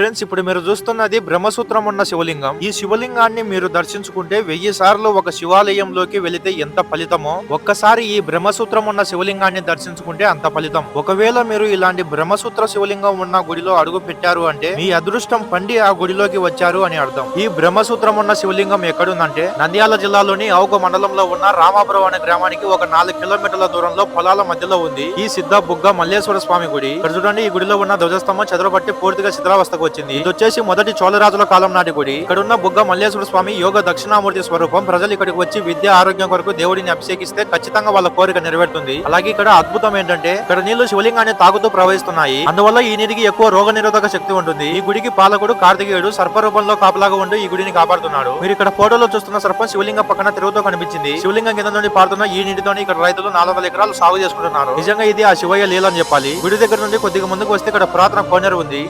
Friends ఇప్పుడు మీరు చూస్తున్నది బ్రహ్మసూత్రం ఉన్న శివలింగం. ఈ శివలింగాన్ని మీరు దర్శించుకుంటే వెయ్యి సార్లు ఒక శివాలయంలోకి వెళితే ఎంత ఫలితమో ఒక్కసారి ఈ బ్రహ్మసూత్రం ఉన్న శివలింగాన్ని దర్శించుకుంటే అంత ఫలితం. ఒకవేళ మీరు ఇలాంటి బ్రహ్మసూత్ర శివలింగం ఉన్న గుడిలో అడుగు పెట్టారు అంటే మీ అదృష్టం పండి ఆ గుడిలోకి వచ్చారు అని అర్థం. ఈ బ్రహ్మసూత్రం ఉన్న శివలింగం ఎక్కడుందంటే నంద్యాల జిల్లాలోని అవుక మండలంలో ఉన్న రామాపురం అనే గ్రామానికి ఒక నాలుగు కిలోమీటర్ల దూరంలో పొలాల మధ్యలో ఉంది. ఈ సిద్ధ బుగ్గ మల్లేశ్వర స్వామి గుడి. ఇక్కడ చూడండి ఈ గుడిలో ఉన్న ధ్వజస్తంభం చదరబట్టి పూర్తిగా శిథిలావస్థకు వచ్చింది. ఇది వచ్చేసి మొదటి చోళరాజుల కాలం నాటి గుడి. ఇక్కడ ఉన్న బుగ్గ మల్లేశ్వర స్వామి యోగ దక్షిణామూర్తి స్వరూపం ప్రజలు ఇక్కడికి వచ్చి విద్య ఆరోగ్యం కొరకు దేవుడిని అభిషేకిస్తే ఖచ్చితంగా వాళ్ళ కోరిక నెరవేరుతుంది. అలాగే ఇక్కడ అద్భుతం ఏంటంటే ఇక్కడ నీళ్ళు శివలింగాన్ని తాగుతూ ప్రవహిస్తున్నాయి. అందువల్ల ఈ నీటికి ఎక్కువ రోగ నిరోధక శక్తి ఉంటుంది. ఈ గుడికి పాలకుడు కార్తికేయుడు సర్పరూపంలో కాపలాగా ఉండి ఈ గుడిని కాపాడుతున్నాడు. మీరు ఇక్కడ ఫోటోలో చూస్తున్న సర్పం శివలింగం పక్కన తిరుగుతూ కనిపించింది. శివలింగం కింద నుండి పారుతున్న ఈ నీటితోని ఇక్కడ రైతులు నాలుగు వందల ఎకరాలు సాగు చేసుకుంటున్నారు. నిజంగా ఇది ఆ శివయ్య లీల అని చెప్పాలి. గుడి దగ్గర నుండి కొద్దిగా ముందుకు వస్తే ఇక్కడ పురాతన కోనేరు ఉంది.